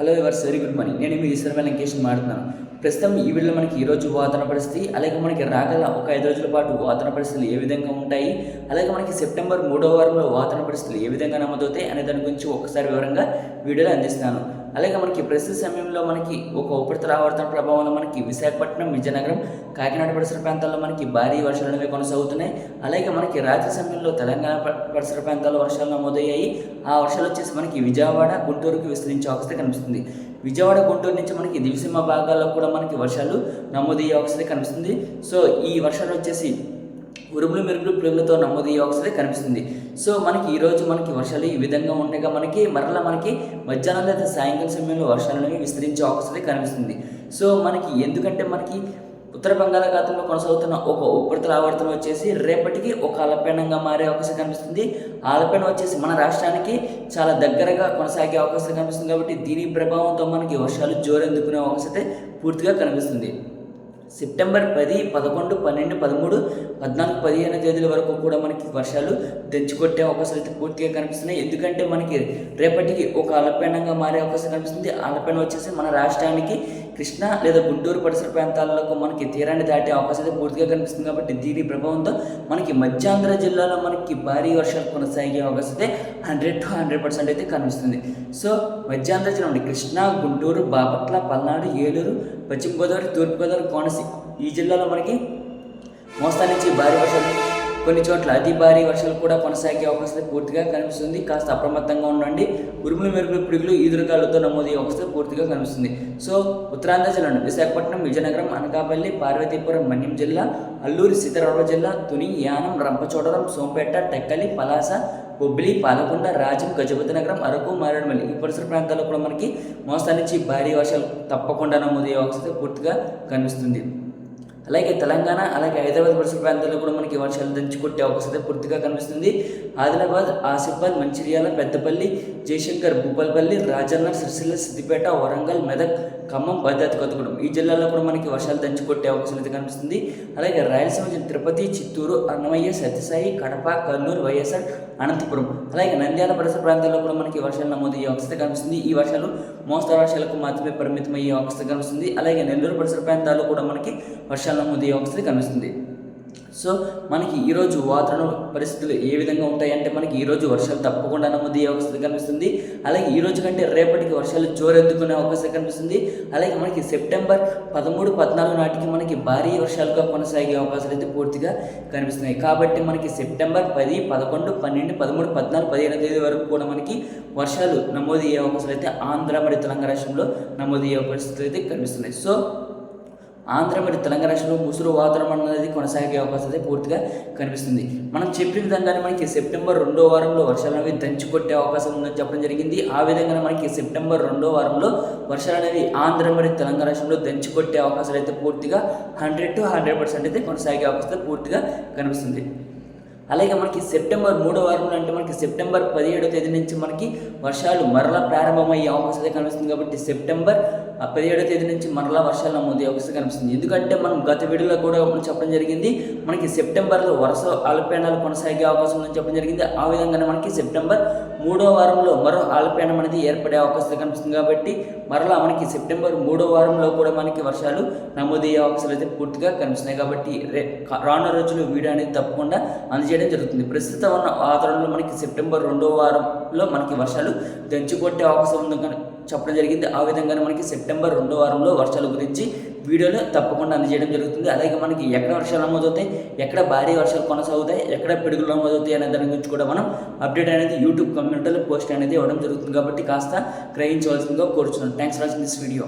Hello everyone very good morning నేను మీ ఈశ్వర లంకేషన్ మాట్లాడుతున్నాను. ప్రస్తుతం ఈ వీడియోలో మనకి ఈరోజు వాతన వాతావరణ పరిస్థితి అలాగే మనకి రాగల ఒక ఐదు రోజుల పాటు వాతావరణ పరిస్థితులు ఏ విధంగా ఉంటాయి అలాగే మనకి సెప్టెంబర్ మూడో వారంలో వాతావరణ పరిస్థితులు ఏ విధంగా నమోదవుతాయి అనే దాని గురించి ఒకసారి వివరంగా వీడియోలో అందిస్తాను అలాగే మనకి ప్రస్తుత సమయంలో మనకి ఒక ఉపరితల ఆవర్తన ప్రభావంలో మనకి విశాఖపట్నం విజయనగరం కాకినాడ పరిసర ప్రాంతాల్లో మనకి భారీ వర్షాలు అనేవి కొనసాగుతున్నాయి. అలాగే మనకి రాత్రి సమయంలో తెలంగాణ పరిసర ప్రాంతాల్లో వర్షాలు నమోదయ్యాయి. ఆ వర్షాలు వచ్చేసి మనకి విజయవాడ గుంటూరుకి విస్తరించే అవస్థ కనిపిస్తుంది. విజయవాడ గుంటూరు నుంచి మనకి దివిసీమ భాగాల్లో కూడా మనకి వర్షాలు నమోదయ్యే అవస్థ కనిపిస్తుంది. సో ఈ వర్షాలు వచ్చేసి ఉరుములు మెరుగులు పిడుగులతో నమోదయ్యే అవకాశం కనిపిస్తుంది. సో మనకి ఈరోజు మనకి వర్షాలు ఈ విధంగా ఉండగా మనకి మరలా మనకి మధ్యాహ్నం లేదా సాయంకాలం సమయంలో వర్షాలు అనేవి విస్తరించే అవకాశం కనిపిస్తుంది. సో మనకి ఎందుకంటే మనకి ఉత్తర బంగాళాఖాతంలో కొనసాగుతున్న ఒక ఉపరితల ఆవర్తనం వచ్చేసి రేపటికి ఒక అలపీడంగా మారే అవకాశం కనిపిస్తుంది. ఆ వచ్చేసి మన రాష్ట్రానికి చాలా దగ్గరగా కొనసాగే అవకాశం కనిపిస్తుంది కాబట్టి దీని ప్రభావంతో మనకి వర్షాలు జోరెందుకునే అవకాశం అయితే పూర్తిగా కనిపిస్తుంది. సెప్టెంబర్ పది పదకొండు పన్నెండు పదమూడు పద్నాలుగు పదిహేను తేదీల వరకు కూడా మనకి వర్షాలు తెంచుకొట్టే అవకాశాలు అయితే పూర్తిగా కనిపిస్తున్నాయి. ఎందుకంటే మనకి రేపటికి ఒక అలపీడంగా మారే అవకాశం కనిపిస్తుంది. ఆ వచ్చేసి మన రాష్ట్రానికి కృష్ణా లేదా గుంటూరు పరిసర ప్రాంతాలకు మనకి తీరాన్ని దాటే అవకాశం అయితే పూర్తిగా కనిపిస్తుంది కాబట్టి దీని ప్రభావంతో మనకి మధ్యాంధ్ర జిల్లాలో మనకి భారీ వర్షాలు కొనసాగే అవకాశం అయితే హండ్రెడ్ టు హండ్రెడ్ పర్సెంట్ అయితే కనిపిస్తుంది. సో మధ్యాంధ్ర జిల్లా ఉంది కృష్ణా గుంటూరు బాపట్ల పల్నాడు ఏలూరు పశ్చిమ గోదావరి తూర్పుగోదావరి కోనసీమ ఈ జిల్లాలో మనకి మోస్తా నుంచి భారీ వర్షాలు కొన్ని చోట్ల అతి భారీ వర్షాలు కూడా కొనసాగే అవకాశం పూర్తిగా కనిపిస్తుంది. కాస్త అప్రమత్తంగా ఉండండి. ఉరుములు మెరుపులు పిడుగులు ఈదురుగాలతో నమోదయ్యే అవకాశం పూర్తిగా కనిపిస్తుంది. సో ఉత్తరాంధ్ర జిల్లాను విశాఖపట్నం విజయనగరం అనకాపల్లి పార్వతీపురం మన్యం జిల్లా అల్లూరి సీతారామ జిల్లా తుని యానం రంపచోడవరం సోంపేట టెక్కలి పలాస బొబ్బిలి పాలకొండ రాజం గజపతి నగరం అరకు మారేడుమల్లి ఈ పరిసర ప్రాంతాల్లో కూడా మనకి మోస్తా నుంచి భారీ వర్షాలు తప్పకుండా నమోదయ్యే అవకాశం పూర్తిగా కనిపిస్తుంది. అలాగే తెలంగాణ అలాగే హైదరాబాద్ పరిసర ప్రాంతాల్లో కూడా మనకి వర్షాలు దంచి కొట్టే అవకాశం అయితే పూర్తిగా కనిపిస్తుంది. ఆదిలాబాద్ ఆసిఫాబాద్ మంచిర్యాల పెద్దపల్లి జయశంకర్ భూపాల్పల్లి రాజన్న సిరిసిల్ల సిద్దిపేట వరంగల్ మెదక్ ఖమ్మం భద్రాద్రి కొత్తగూడెం ఈ జిల్లాలో కూడా మనకి వర్షాలు దంచి కొట్టే అవకాశం అయితే కనిపిస్తుంది. అలాగే రాయలసీమ జిల్లా తిరుపతి చిత్తూరు అన్నమయ్య సత్యసాయి కడప కర్నూలు వైఎస్ఆర్ అనంతపురం. అలాగే నంద్యాల పరిసర ప్రాంతాల్లో కూడా మనకి వర్షాలు నమోదయ్యే అవకాశం కనిపిస్తుంది. ఈ వర్షాలు మోస్తరు వర్షాలకు మాత్రమే పరిమితమయ్యే అవకాశం కనిపిస్తుంది. అలాగే నెల్లూరు పరిసర ప్రాంతాల్లో కూడా మనకి వర్షాలు నమోదయ్యే అవకాశం కనిపిస్తుంది. సో మనకి ఈరోజు వాతావరణ పరిస్థితులు ఏ విధంగా ఉంటాయంటే మనకి ఈరోజు వర్షాలు తప్పకుండా నమోదయ్యే అవకాశం కనిపిస్తుంది. అలాగే ఈ రోజు కంటే రేపటికి వర్షాలు జోరెత్తుకునే అవకాశం కనిపిస్తుంది. అలాగే మనకి సెప్టెంబర్ పదమూడు పద్నాలుగు నాటికి మనకి భారీ వర్షాలుగా కొనసాగే అవకాశాలు అయితే పూర్తిగా కనిపిస్తున్నాయి. కాబట్టి మనకి సెప్టెంబర్ పది పదకొండు పన్నెండు పదమూడు పద్నాలుగు పదిహేను తేదీ వరకు కూడా మనకి వర్షాలు నమోదయ్యే అవకాశాలు అయితే ఆంధ్ర మరియు తెలంగాణ రాష్ట్రంలో నమోదయ్యే పరిస్థితులు అయితే కనిపిస్తున్నాయి. సో ఆంధ్ర మరియు తెలంగాణ రాష్ట్రంలో ముసురు వాతావరణం అనేది కొనసాగే అవకాశం అయితే పూర్తిగా కనిపిస్తుంది. మనం చెప్పిన విధంగానే మనకి సెప్టెంబర్ రెండో వారంలో వర్షాలు అనేవి దంచి కొట్టే అవకాశం ఉందని చెప్పడం జరిగింది. ఆ విధంగానే మనకి సెప్టెంబర్ రెండో వారంలో వర్షాలు అనేవి ఆంధ్ర మరియు తెలంగాణ రాష్ట్రంలో దంచి కొట్టే అవకాశాలు అయితే పూర్తిగా హండ్రెడ్ టు హండ్రెడ్ పర్సెంట్ అయితే కొనసాగే అవకాశం పూర్తిగా కనిపిస్తుంది. అలాగే మనకి సెప్టెంబర్ మూడో వారంలో అంటే మనకి సెప్టెంబర్ పదిహేడో తేదీ నుంచి మనకి వర్షాలు మరలా ప్రారంభమయ్యే అవకాశం అయితే కనిపిస్తుంది కాబట్టి సెప్టెంబర్ ఆ పదిహేడో తేదీ నుంచి మరలా వర్షాలు నమోదయ్యే అవకాశం కనిపిస్తుంది. ఎందుకంటే మనం గత వీడియోలో కూడా చెప్పడం జరిగింది మనకి సెప్టెంబర్లో వరుస అల్పేనాలు కొనసాగే అవకాశం ఉందని చెప్పడం జరిగింది. ఆ విధంగానే మనకి సెప్టెంబర్ మూడో వారంలో మరో అల్పీడనం అనేది ఏర్పడే అవకాశాలు కనిపిస్తుంది కాబట్టి మరలా మనకి సెప్టెంబర్ మూడో వారంలో కూడా మనకి వర్షాలు నమోదయ్యే అవకాశాలు అయితే పూర్తిగా కనిపిస్తున్నాయి కాబట్టి రే రానున్న రోజులు వీడియో అనేది తప్పకుండా అందజేయడం జరుగుతుంది. ప్రస్తుతం ఉన్న వాతావరణంలో మనకి సెప్టెంబర్ రెండో వారంలో మనకి వర్షాలు దంచుకొట్టే అవకాశం ఉందని చెప్పడం జరిగింది. ఆ విధంగానే మనకి సెప్టెంబర్ రెండో వారంలో వర్షాల గురించి వీడియోలో తప్పకుండా అందజేయడం జరుగుతుంది. అలాగే మనకి ఎక్కడ వర్షాలు నమోదవుతాయి ఎక్కడ భారీ వర్షాలు కొనసాగుతాయి ఎక్కడ పిడుగులు నమోదవుతాయి అనే దాని గురించి కూడా మనం అప్డేట్ అనేది యూట్యూబ్ కమ్యూనిటీలో పోస్ట్ అనేది ఇవ్వడం జరుగుతుంది. కాబట్టి కాస్త గ్రహించవలసిందిగా కోరుచున్నాను. Thanks for watching this video.